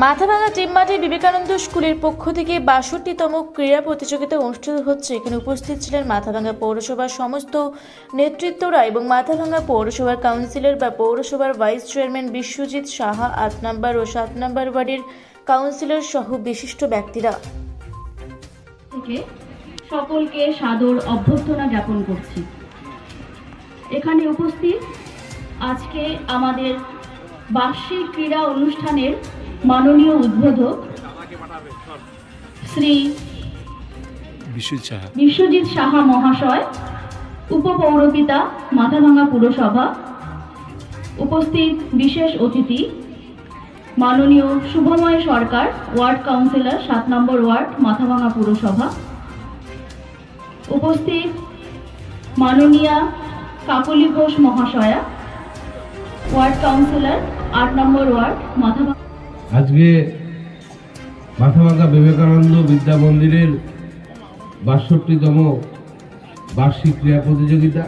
Mathabhanga team মাঠে বিবেকানন্দ স্কুলের পক্ষ থেকে বাষট্টিতম ক্রীড়া প্রতিযোগিতা অনুষ্ঠিত হচ্ছে। এখানে উপস্থিত ছিলেন মাথাভাঙা পৌরসভার সমস্ত নেতৃত্বরা এবং মাথাভাঙা পৌরসভার কাউন্সিলর বা পৌরসভার ভাইস চেয়ারম্যান বিশ্বজিৎ সাহা, আট নম্বর ও সাত নম্বর ওয়ার্ডের কাউন্সিলর সহ বিশিষ্ট ব্যক্তিরা। সকলকে সাদর অভ্যর্থনা জ্ঞাপন করছি। এখানে উপস্থিত আজকে আমাদের বার্ষিক ক্রীড়া অনুষ্ঠানের মাননীয় উদ্বোধক শ্রী বিশ্বজিৎ সাহা মহাশয় উপপৌরপিতা মাথাভাঙা পুরসভা উপস্থিত বিশেষ অতিথি মাননীয় শুভময় সরকার ওয়ার্ড কাউন্সিলর সাত নম্বর ওয়ার্ড মাথাভাঙা পুরসভা উপস্থিত মাননীয়া কাকলি ঘোষ মহাশয়া ওয়ার্ড কাউন্সিলর আট নম্বর ওয়ার্ড মাথাভাঙা আজকে মাথাভাঙ্গা বিবেকানন্দ বিদ্যা মন্দিরের বাষট্টিতম বার্ষিক ক্রীড়া প্রতিযোগিতা।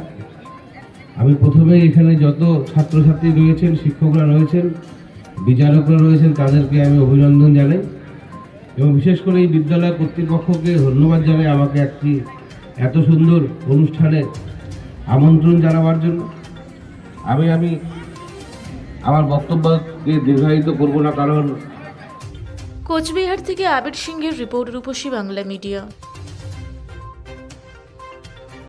আমি প্রথমেই এখানে যত ছাত্রছাত্রী রয়েছেন, শিক্ষকরা রয়েছেন, বিচারকরা রয়েছেন, তাদেরকে আমি অভিনন্দন জানাই। এবং বিশেষ করে এই বিদ্যালয় কর্তৃপক্ষকে ধন্যবাদ জানাই আমাকে একটি এত সুন্দর অনুষ্ঠানে আমন্ত্রণ জানাবার জন্য। আমি আমি আমার বক্তব্যকে দীর্ঘায়িত করব না কারণ কোচবিহার থেকে আবির সিংহের রিপোর্ট রূপসী বাংলা মিডিয়া।